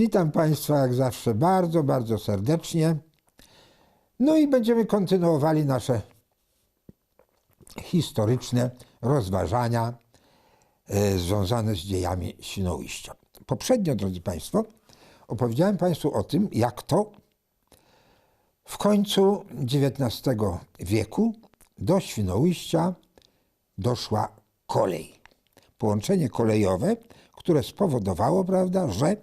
Witam Państwa jak zawsze bardzo, bardzo serdecznie. No i będziemy kontynuowali nasze historyczne rozważania e, związane z dziejami Świnoujścia. Poprzednio, drodzy Państwo, opowiedziałem Państwu o tym, jak to w końcu XIX wieku do Świnoujścia doszła kolej. Połączenie kolejowe, które spowodowało, prawda, że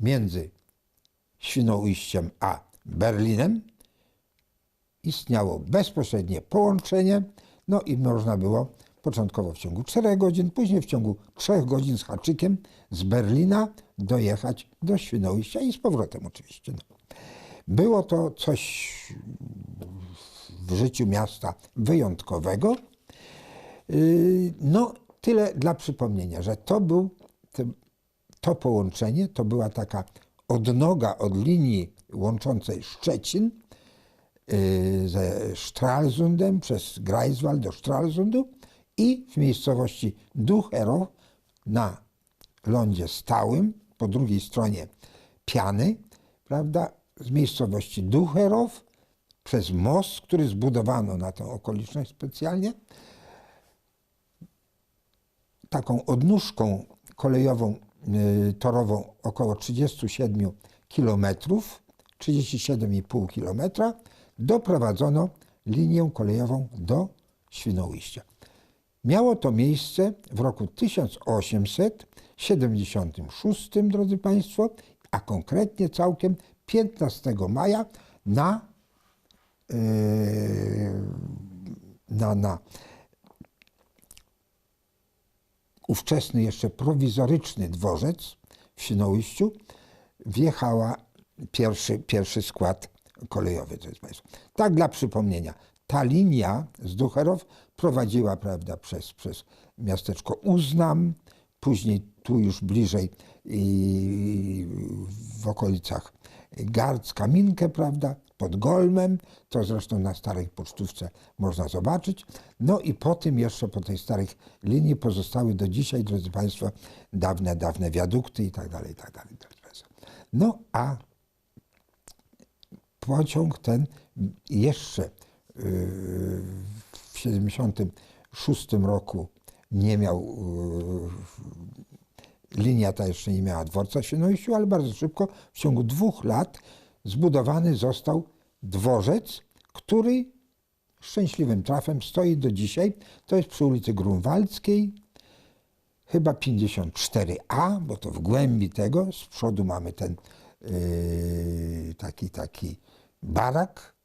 między Świnoujściem a Berlinem istniało bezpośrednie połączenie, no i można było początkowo w ciągu 4 godzin, później w ciągu 3 godzin z haczykiem z Berlina dojechać do Świnoujścia i z powrotem oczywiście. No. Było to coś w życiu miasta wyjątkowego. Yy, No, tyle dla przypomnienia, że to był to połączenie, to była taka odnoga od linii łączącej Szczecin yy, ze Stralsundem przez Greifswald do Stralsundu i w miejscowości Ducherow na lądzie stałym po drugiej stronie Piany, prawda, z miejscowości Ducherow przez most, który zbudowano na tę okoliczność specjalnie, taką odnóżką kolejową, y, torową około 37 km, 37,5 km, doprowadzono linię kolejową do Świnoujścia. Miało to miejsce w roku 1876, drodzy Państwo, a konkretnie całkiem 15 maja na, yy, na, na ówczesny jeszcze prowizoryczny dworzec w Świnoujściu wjechała pierwszy, pierwszy skład kolejowy, drodzy Państwo. Tak dla przypomnienia, ta linia z Ducherow prowadziła prawda, przez, przez miasteczko Uznam, później tu już bliżej i w okolicach Garc, Kaminkę, prawda, pod Golmem, to zresztą na starej pocztówce można zobaczyć. No i po tym jeszcze, po tej starej linii pozostały do dzisiaj, drodzy Państwo, dawne, dawne wiadukty i tak dalej, i tak dalej. No a pociąg ten jeszcze yy, w 76 roku nie miał, yy, linia ta jeszcze nie miała dworca Świnoujściu, ale bardzo szybko, w ciągu dwóch lat zbudowany został dworzec, który szczęśliwym trafem stoi do dzisiaj. To jest przy ulicy Grunwaldzkiej, chyba 54A, bo to w głębi tego, z przodu mamy ten yy, taki, taki barak.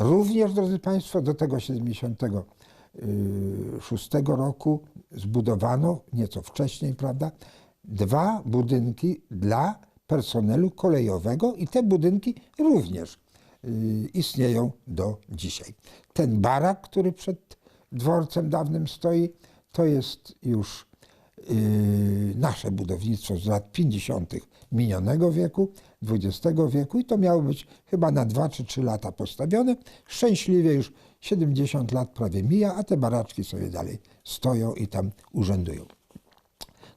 Również, drodzy Państwo, do tego 76 roku zbudowano, nieco wcześniej, prawda, dwa budynki dla personelu kolejowego i te budynki również yy, istnieją do dzisiaj. Ten barak, który przed dworcem dawnym stoi, to jest już yy, nasze budownictwo z lat 50. minionego wieku, XX wieku i to miało być chyba na 2 czy 3 lata postawione. Szczęśliwie już 70 lat prawie mija, a te baraczki sobie dalej stoją i tam urzędują.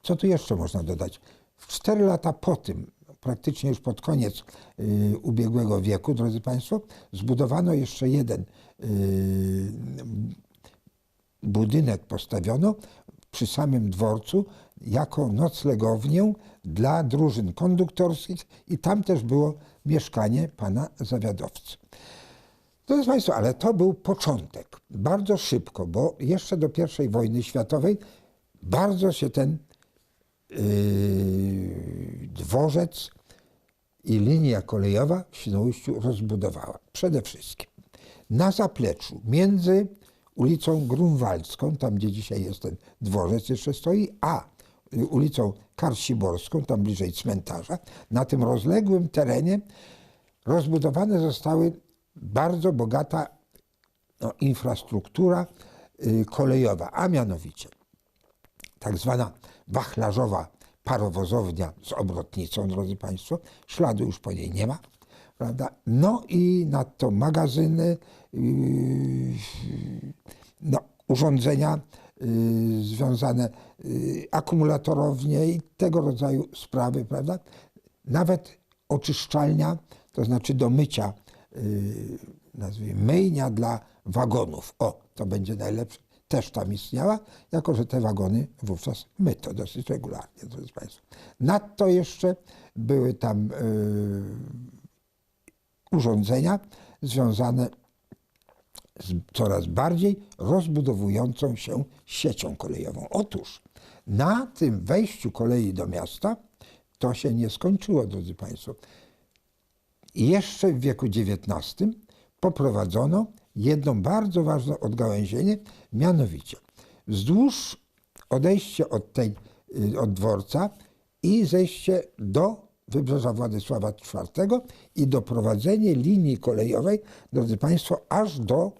Co tu jeszcze można dodać? W 4 lata po tym, praktycznie już pod koniec y, ubiegłego wieku, drodzy Państwo, zbudowano jeszcze jeden y, budynek postawiono przy samym dworcu jako noclegownię dla drużyn konduktorskich i tam też było mieszkanie pana zawiadowcy. Drodzy Państwo, ale to był początek. Bardzo szybko, bo jeszcze do I wojny światowej bardzo się ten dworzec i linia kolejowa w Świnoujściu rozbudowała. Przede wszystkim na zapleczu między ulicą Grunwaldzką, tam gdzie dzisiaj jest ten dworzec jeszcze stoi, a ulicą Karsiborską, tam bliżej cmentarza, na tym rozległym terenie rozbudowane zostały bardzo bogata no, infrastruktura y, kolejowa, a mianowicie tak zwana wachlarzowa parowozownia z obrotnicą, drodzy Państwo. Śladu już po niej nie ma, prawda? No i nadto magazyny, yy, no, urządzenia yy, związane, yy, akumulatorownie i tego rodzaju sprawy, prawda? nawet oczyszczalnia, to znaczy do mycia, nazwijmy, myjnia dla wagonów. O, to będzie najlepsze. Też tam istniała, jako że te wagony wówczas myto dosyć regularnie, drodzy Państwo. Nadto jeszcze były tam yy, urządzenia związane z coraz bardziej rozbudowującą się siecią kolejową. Otóż na tym wejściu kolei do miasta to się nie skończyło, drodzy Państwo. Jeszcze w wieku XIX poprowadzono jedno bardzo ważne odgałęzienie, mianowicie wzdłuż odejście od, tej, y, od dworca i zejście do wybrzeża Władysława IV i doprowadzenie linii kolejowej, drodzy Państwo, aż do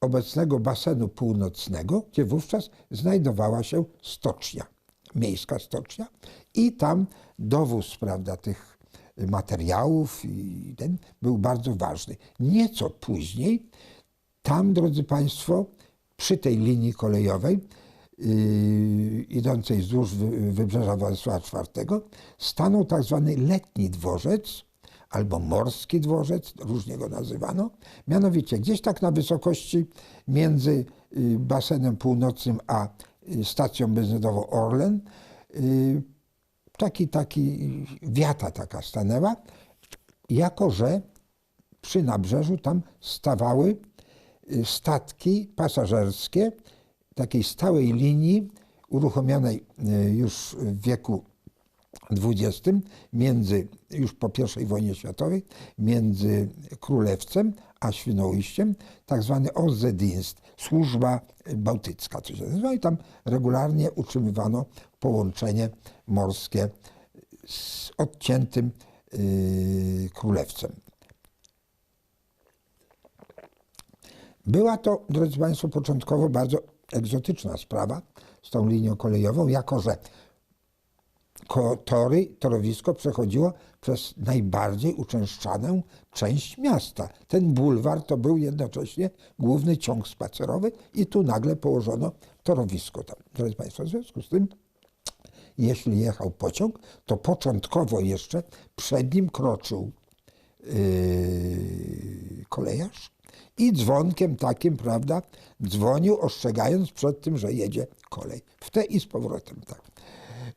obecnego basenu północnego, gdzie wówczas znajdowała się stocznia, miejska stocznia i tam dowóz, prawda, tych materiałów i ten był bardzo ważny. Nieco później tam, drodzy Państwo, przy tej linii kolejowej yy, idącej wzdłuż wy- wybrzeża Władysława IV stanął tak zwany letni dworzec, albo morski dworzec, różnie go nazywano. Mianowicie gdzieś tak na wysokości między y, basenem północnym a y, stacją benzynową Orlen y, taki, taki wiata taka stanęła, jako że przy nabrzeżu tam stawały y, statki pasażerskie takiej stałej linii uruchomionej y, już w wieku XX między, już po I wojnie światowej, między Królewcem a Świnoujściem, tak zwany Ozedienst, służba bałtycka, to się nazywa, i tam regularnie utrzymywano połączenie morskie z odciętym yy, Królewcem. Była to, drodzy Państwo, początkowo bardzo egzotyczna sprawa z tą linią kolejową, jako że tory, torowisko przechodziło przez najbardziej uczęszczaną część miasta. Ten bulwar to był jednocześnie główny ciąg spacerowy i tu nagle położono torowisko tam. Drodzy Państwo, w związku z tym, jeśli jechał pociąg, to początkowo jeszcze przed nim kroczył yy, kolejarz i dzwonkiem takim, prawda, dzwonił, ostrzegając przed tym, że jedzie kolej. W te i z powrotem, tak.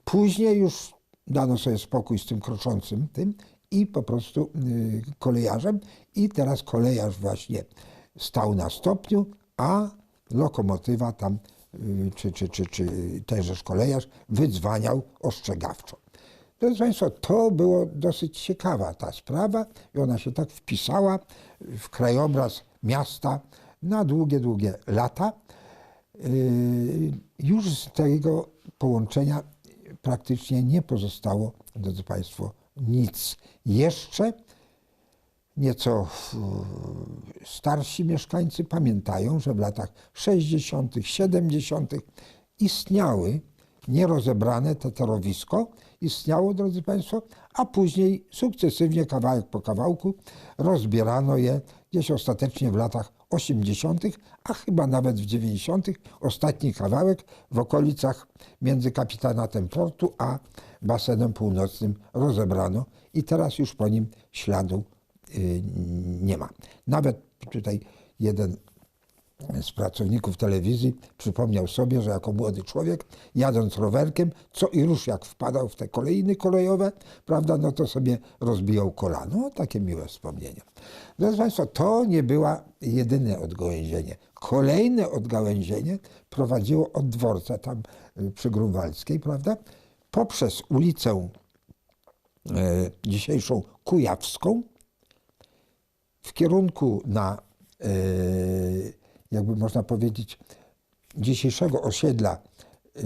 Później już dano sobie spokój z tym kroczącym tym i po prostu y, kolejarzem i teraz kolejarz właśnie stał na stopniu, a lokomotywa tam, czy, czy, czy, czy tenżeż kolejarz wydzwaniał ostrzegawczo. Drodzy Państwo, to było dosyć ciekawa ta sprawa i ona się tak wpisała w krajobraz miasta na długie, długie lata. Yy, Już z tego połączenia praktycznie nie pozostało, drodzy Państwo, nic. Jeszcze nieco yy, starsi mieszkańcy pamiętają, że w latach 60., 70. istniały nierozebrane te torowisko, istniało, drodzy Państwo, a później sukcesywnie, kawałek po kawałku, rozbierano je gdzieś ostatecznie w latach 80., a chyba nawet w 90. Ostatni kawałek w okolicach między kapitanatem portu a basenem północnym rozebrano i teraz już po nim śladu nie ma. Nawet tutaj jeden z pracowników telewizji przypomniał sobie, że jako młody człowiek, jadąc rowerkiem, co i rusz jak wpadał w te kolejny kolejowe, prawda, no to sobie rozbijał kolano. No, takie miłe wspomnienia. Drodzy Państwo, to nie była jedyne odgałęzienie. Kolejne odgałęzienie prowadziło od dworca tam y, przy Grunwaldzkiej, prawda, poprzez ulicę e, dzisiejszą Kujawską, w kierunku na, e, jakby można powiedzieć, dzisiejszego osiedla e,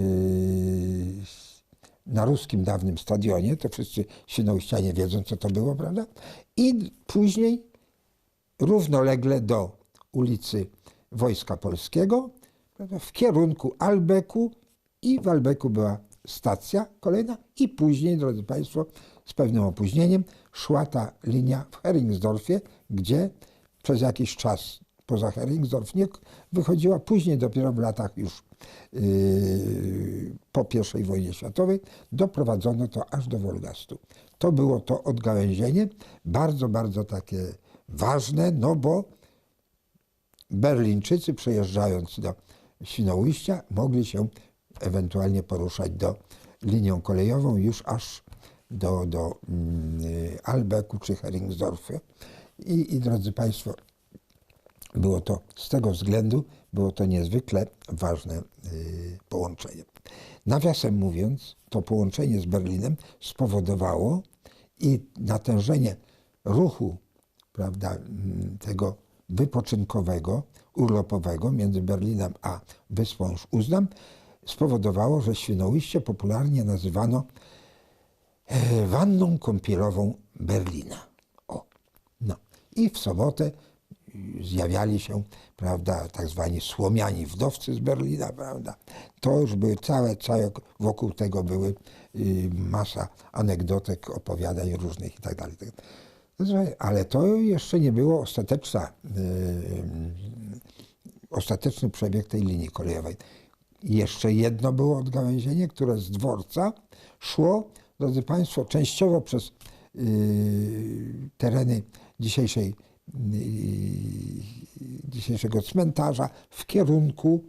na ruskim dawnym stadionie, to wszyscy Świnoujścianie wiedzą, co to było, prawda? I później równolegle do ulicy Wojska Polskiego, prawda, w kierunku Albeku i w Albeku była stacja kolejna i później, drodzy Państwo, z pewnym opóźnieniem szła ta linia w Heringsdorfie, gdzie przez jakiś czas poza Heringsdorf nie wychodziła. Później dopiero w latach już yy, po I wojnie światowej doprowadzono to aż do Wolgastu. To było to odgałęzienie, bardzo, bardzo takie ważne, no bo Berlińczycy przejeżdżając do Świnoujścia mogli się ewentualnie poruszać do linią kolejową już aż do, do mm, Albeku czy Heringsdorfu. I, I drodzy Państwo, było to z tego względu, było to niezwykle ważne y, połączenie. Nawiasem mówiąc, to połączenie z Berlinem spowodowało i natężenie ruchu prawda, mm, tego wypoczynkowego, urlopowego między Berlinem a wyspą Uznam spowodowało, że Świnoujście popularnie nazywano wanną kąpielową Berlina. O, no. I w sobotę zjawiali się, prawda, tak zwani słomiani wdowcy z Berlina, prawda. To już były całe, całe wokół tego były y, masa anegdotek, opowiadań różnych i tak dalej. Ale to jeszcze nie było ostateczna, y, ostateczny przebieg tej linii kolejowej. Jeszcze jedno było odgałęzienie, które z dworca szło, drodzy Państwo, częściowo przez y, tereny dzisiejszej dzisiejszego cmentarza w kierunku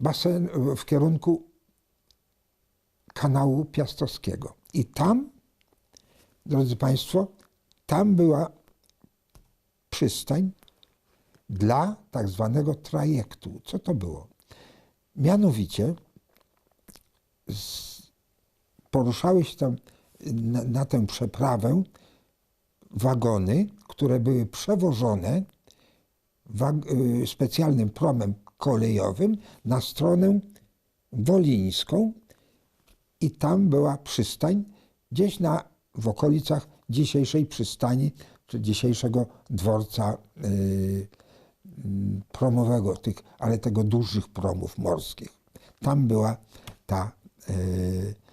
basen, w kierunku kanału Piastowskiego. I tam, drodzy Państwo, tam była przystań dla tak zwanego trajektu. Co to było? Mianowicie z, poruszały się tam na, na tę przeprawę wagony, które były przewożone y, specjalnym promem kolejowym na stronę wolińską i tam była przystań gdzieś na, w okolicach dzisiejszej przystani, czy dzisiejszego dworca yy, promowego, tych, ale tego dużych promów morskich. Tam była ta yy,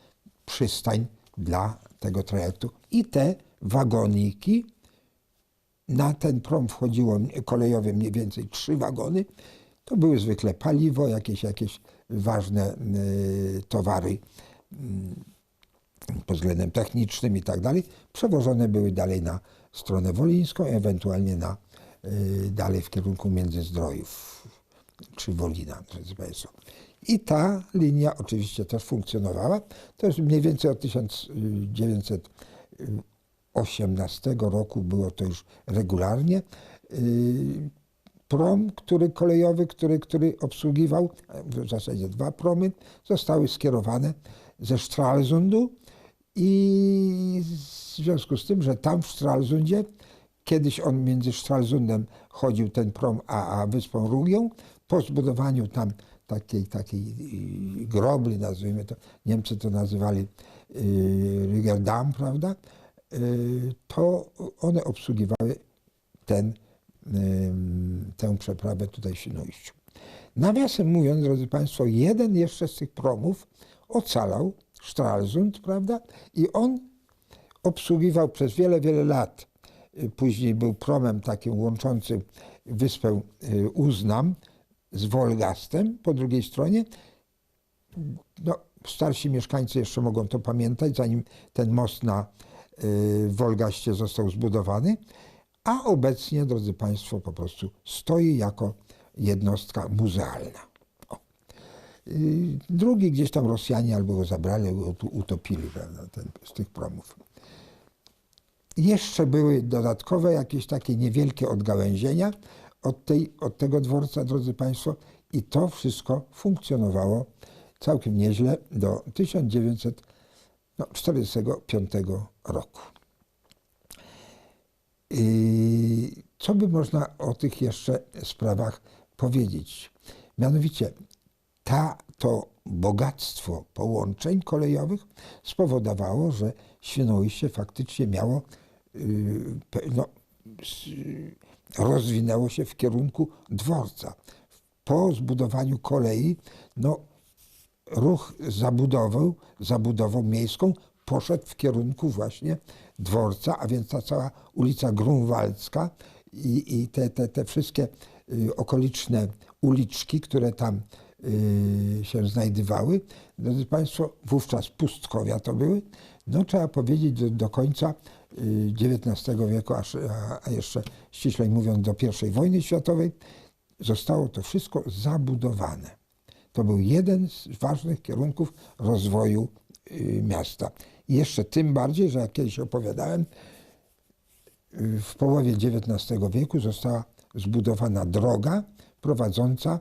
przystań dla tego trajektu i te wagoniki. Na ten prom wchodziło kolejowy mniej więcej trzy wagony. To były zwykle paliwo, jakieś, jakieś ważne y, towary y, pod względem technicznym i tak dalej. Przewożone były dalej na stronę wolińską, ewentualnie na, y, dalej w kierunku Międzyzdrojów czy Wolina, drodzy Państwo. I ta linia oczywiście też funkcjonowała. To jest mniej więcej od 1900 18 roku było to już regularnie. Y, prom, który kolejowy, który, który obsługiwał, w zasadzie dwa promy, zostały skierowane ze Stralsundu i w związku z tym, że tam w Stralsundzie, kiedyś on między Stralsundem chodził ten prom, a, a wyspą Rugią, po zbudowaniu tam takiej, takiej y, grobli, nazwijmy to, Niemcy to nazywali yy, Dam, prawda, Y, to one obsługiwały ten, tę przeprawę tutaj w Świnoujściu. Nawiasem mówiąc, drodzy Państwo, jeden jeszcze z tych promów ocalał, Stralsund, prawda? I on obsługiwał przez wiele, wiele lat. Y, później był promem takim łączącym wyspę y, Uznam z Wolgastem po drugiej stronie. No, starsi mieszkańcy jeszcze mogą to pamiętać, zanim ten most na w Wolgaście został zbudowany, a obecnie, drodzy Państwo, po prostu stoi jako jednostka muzealna. Y, drugi gdzieś tam Rosjanie albo go zabrali, albo utopili prawda, ten, z tych promów. Jeszcze były dodatkowe jakieś takie niewielkie odgałęzienia od, tej, od tego dworca, drodzy Państwo, i to wszystko funkcjonowało całkiem nieźle do 1900 no, 45 roku. Co by można o tych jeszcze sprawach powiedzieć? Mianowicie, ta, to bogactwo połączeń kolejowych spowodowało, że Świnoujście faktycznie miało, y, no, rozwinęło się w kierunku dworca. Po zbudowaniu kolei, no, ruch zabudową, zabudową miejską poszedł w kierunku właśnie dworca, a więc ta cała ulica Grunwaldzka i, i te, te, te wszystkie y, okoliczne uliczki, które tam y, się znajdowały, drodzy Państwo, wówczas pustkowia to były, no trzeba powiedzieć do, do końca XIX wieku, aż, a, jeszcze ściślej mówiąc do I wojny światowej, zostało to wszystko zabudowane. To był jeden z ważnych kierunków rozwoju y, miasta. Jeszcze tym bardziej, że jak kiedyś opowiadałem, y, w połowie XIX wieku została zbudowana droga prowadząca,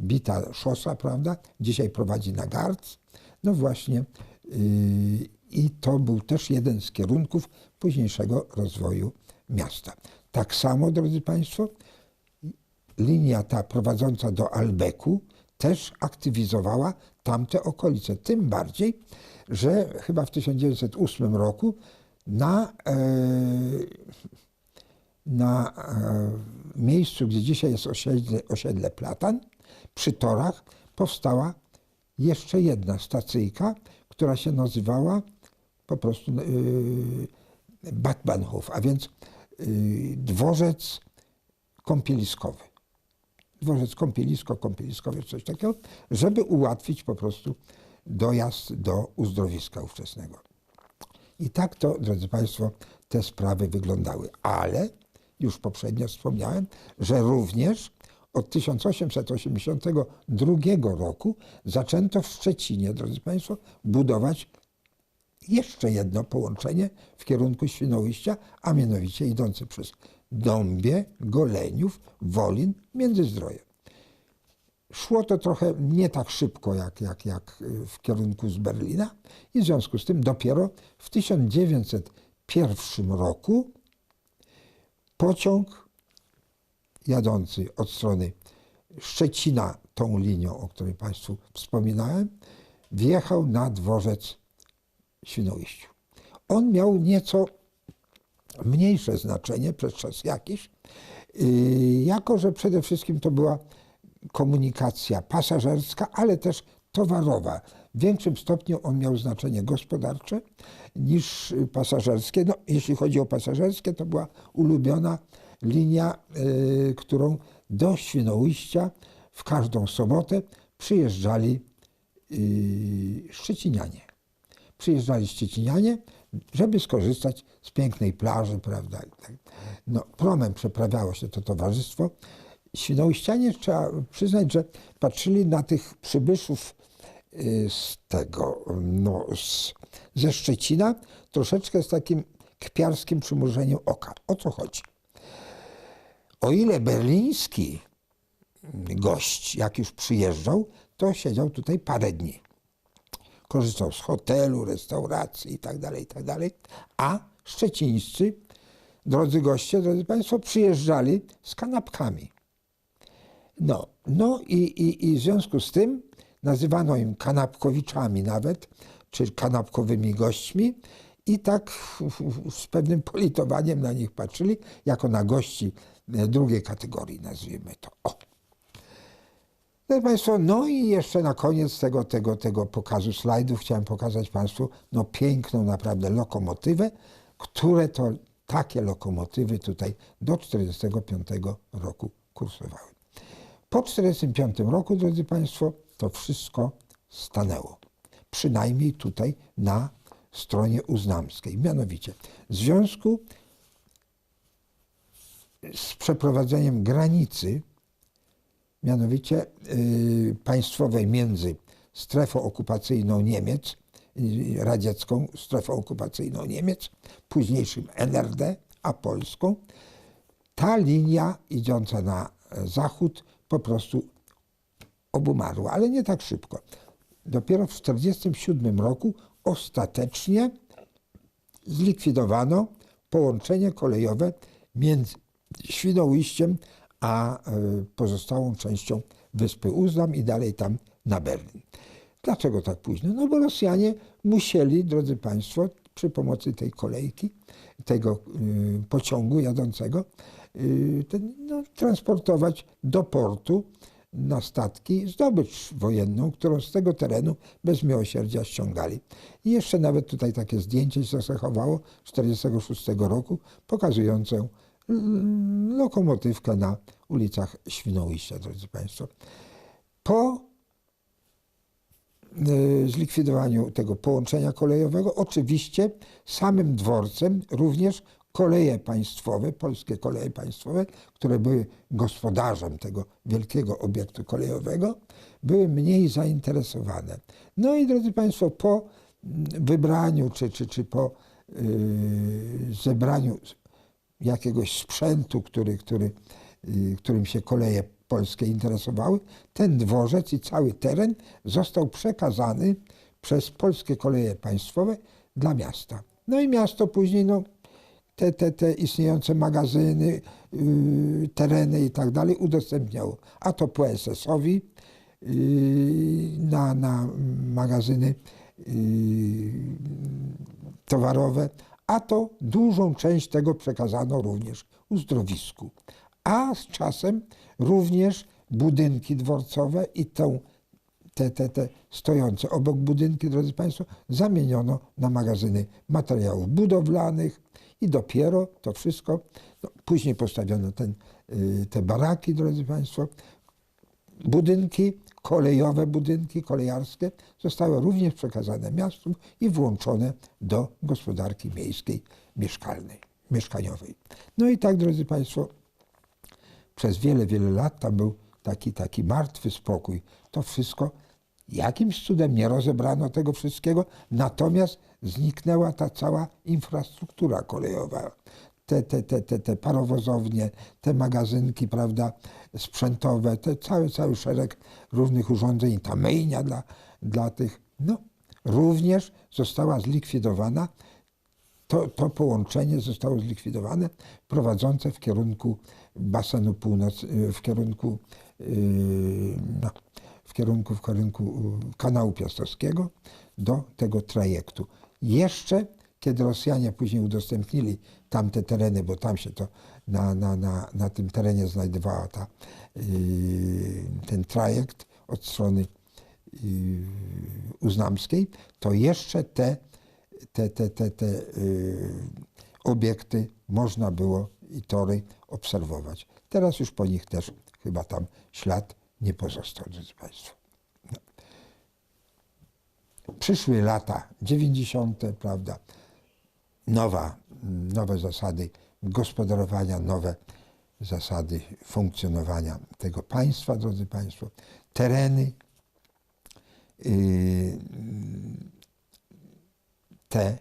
bita szosa, prawda? Dzisiaj prowadzi na Garc. No właśnie, yy, i to był też jeden z kierunków późniejszego rozwoju miasta. Tak samo, drodzy Państwo, linia ta prowadząca do Albeku też aktywizowała tamte okolice. Tym bardziej, że chyba w 1908 roku na, e, na e, miejscu, gdzie dzisiaj jest osiedle, osiedle Platan, przy torach powstała jeszcze jedna stacyjka, która się nazywała po prostu yy, Batmanhof, a więc yy, dworzec kąpieliskowy. Dworzec kąpielisko, kąpieliskowy, coś takiego, żeby ułatwić po prostu dojazd do uzdrowiska ówczesnego. I tak to, drodzy Państwo, te sprawy wyglądały. Ale już poprzednio wspomniałem, że również od 1882 roku zaczęto w Szczecinie, drodzy Państwo, budować jeszcze jedno połączenie w kierunku Świnoujścia, a mianowicie idące przez Dąbie, Goleniów, Wolin, Międzyzdroje. Szło to trochę nie tak szybko jak, jak, jak w kierunku z Berlina i w związku z tym dopiero w 1901 roku pociąg jadący od strony Szczecina tą linią, o której Państwu wspominałem, wjechał na dworzec Świnoujściu. On miał nieco mniejsze znaczenie przez czas jakiś, yy, jako że przede wszystkim to była komunikacja pasażerska, ale też towarowa. W większym stopniu on miał znaczenie gospodarcze niż pasażerskie. No, jeśli chodzi o pasażerskie, to była ulubiona linia, y, którą do Świnoujścia w każdą sobotę przyjeżdżali y, Szczecinianie. Przyjeżdżali Szczecinianie, żeby skorzystać z pięknej plaży, prawda? No, promem przeprawiało się to towarzystwo. Świnoujścianie, trzeba przyznać, że patrzyli na tych przybyszów y, z tego, no, z, ze Szczecina troszeczkę z takim kpiarskim przymrużeniem oka. O co chodzi? O ile berliński gość, jak już przyjeżdżał, to siedział tutaj parę dni. Korzystał z hotelu, restauracji itd., tak itd., tak a szczecińscy, drodzy goście, drodzy Państwo, przyjeżdżali z kanapkami. No, no i, i, i w związku z tym nazywano im kanapkowiczami nawet, czy kanapkowymi gośćmi i tak z pewnym politowaniem na nich patrzyli, jako na gości drugiej kategorii, nazwijmy to. O. Drodzy Państwo, no i jeszcze na koniec tego, tego, tego pokazu slajdów chciałem pokazać Państwu no, piękną naprawdę lokomotywę, które to takie lokomotywy tutaj do 1945 roku kursowały. Po 1945 roku, drodzy Państwo, to wszystko stanęło. Przynajmniej tutaj na stronie uznamskiej. Mianowicie w związku z przeprowadzeniem granicy, mianowicie yy, państwowej między strefą okupacyjną Niemiec, yy, radziecką strefą okupacyjną Niemiec, późniejszym NRD, a Polską, ta linia idąca na zachód po prostu obumarła, ale nie tak szybko. Dopiero w 1947 roku ostatecznie zlikwidowano połączenie kolejowe między Świnoujściem a e, pozostałą częścią wyspy Uznam i dalej tam na Berlin. Dlaczego tak późno? No bo Rosjanie musieli, drodzy Państwo, przy pomocy tej kolejki, tego y, pociągu jadącego, y, ten, no, transportować do portu na statki zdobycz wojenną, którą z tego terenu bez miłosierdzia ściągali. I jeszcze nawet tutaj takie zdjęcie się zachowało z 1946 roku, pokazujące lokomotywkę na ulicach Świnoujścia, drodzy Państwo. Po y, zlikwidowaniu tego połączenia kolejowego, oczywiście samym dworcem również koleje państwowe, polskie koleje państwowe, które były gospodarzem tego wielkiego obiektu kolejowego, były mniej zainteresowane. No i drodzy Państwo, po mm, wybraniu czy, czy, czy po yy, zebraniu jakiegoś sprzętu, który, który, yy, którym się koleje polskie interesowały, ten dworzec i cały teren został przekazany przez polskie koleje państwowe dla miasta. No i miasto później, no, te, te, te istniejące magazyny, yy, tereny i tak dalej udostępniało. A to PSS-owi yy, na, na magazyny yy, towarowe, a to dużą część tego przekazano również uzdrowisku. A z czasem również budynki dworcowe i tą, te, te, te stojące obok budynki, drodzy Państwo, zamieniono na magazyny materiałów budowlanych i dopiero to wszystko, no, później postawiono ten, y, te baraki, drodzy Państwo, budynki, kolejowe budynki kolejarskie zostały również przekazane miastu i włączone do gospodarki miejskiej mieszkalnej, mieszkaniowej. No i tak, drodzy Państwo, przez wiele, wiele lat tam był taki, taki martwy spokój. To wszystko jakimś cudem nie rozebrano tego wszystkiego, natomiast zniknęła ta cała infrastruktura kolejowa. Te, te, te, te, te parowozownie, te magazynki, prawda, sprzętowe, te cały, cały szereg różnych urządzeń, ta myjnia dla, dla tych, no, również została zlikwidowana. To, to połączenie zostało zlikwidowane, prowadzące w kierunku basenu północ, w kierunku, yy, no, w kierunku, w kierunku kanału piastowskiego do tego trajektu. Jeszcze kiedy Rosjanie później udostępnili tamte tereny, bo tam się to na, na, na, na tym terenie znajdowała ta, yy, ten trajekt od strony yy, uznamskiej, to jeszcze te, te, te, te, te yy, obiekty można było i tory obserwować. Teraz już po nich też chyba tam ślad nie pozostał, drodzy Państwo. Przyszły lata 90., prawda? Nowa, nowe zasady gospodarowania, nowe zasady funkcjonowania tego państwa, drodzy Państwo. Tereny yy, te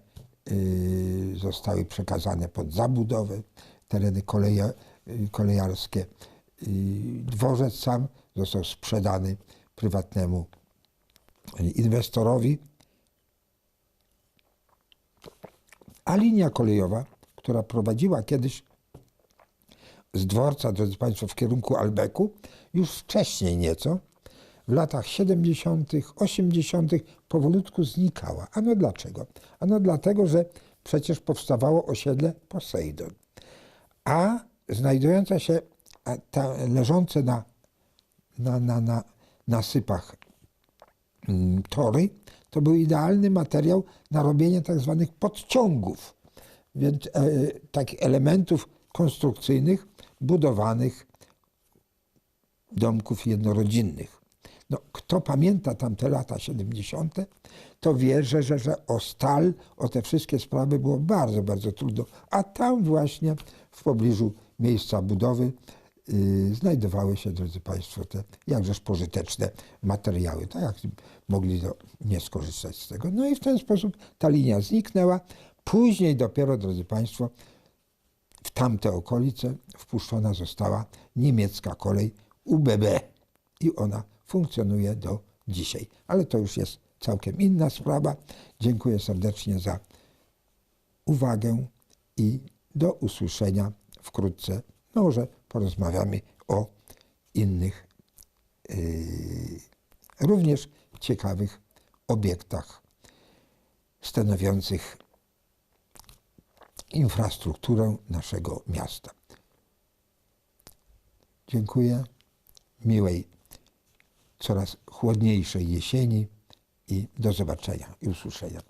yy, zostały przekazane pod zabudowę, tereny koleje, yy, kolejarskie. Dworzec sam został sprzedany prywatnemu inwestorowi, a linia kolejowa, która prowadziła kiedyś z dworca, drodzy Państwo, w kierunku Albeku, już wcześniej nieco, w latach 70., 80. powolutku znikała. Ano dlaczego? Ano dlatego, że przecież powstawało osiedle Poseidon, a znajdujące się, a ta, leżące na, na, na, na nasypach mm, tory, to był idealny materiał na robienie tak zwanych podciągów, więc e, takich elementów konstrukcyjnych budowanych domków jednorodzinnych. No, kto pamięta tamte lata 70., to wie, że, że, że o stal, o te wszystkie sprawy było bardzo, bardzo trudno. A tam właśnie w pobliżu miejsca budowy yy, znajdowały się, drodzy Państwo, te jakżeż pożyteczne materiały. Tak jak mogli no, nie skorzystać z tego. No i w ten sposób ta linia zniknęła. Później dopiero, drodzy Państwo, w tamte okolice wpuszczona została niemiecka kolej UBB i ona funkcjonuje do dzisiaj. Ale to już jest całkiem inna sprawa. Dziękuję serdecznie za uwagę i do usłyszenia wkrótce. Może porozmawiamy o innych yy, również ciekawych obiektach stanowiących infrastrukturę naszego miasta. Dziękuję. Miłej, coraz chłodniejszej jesieni i do zobaczenia i usłyszenia.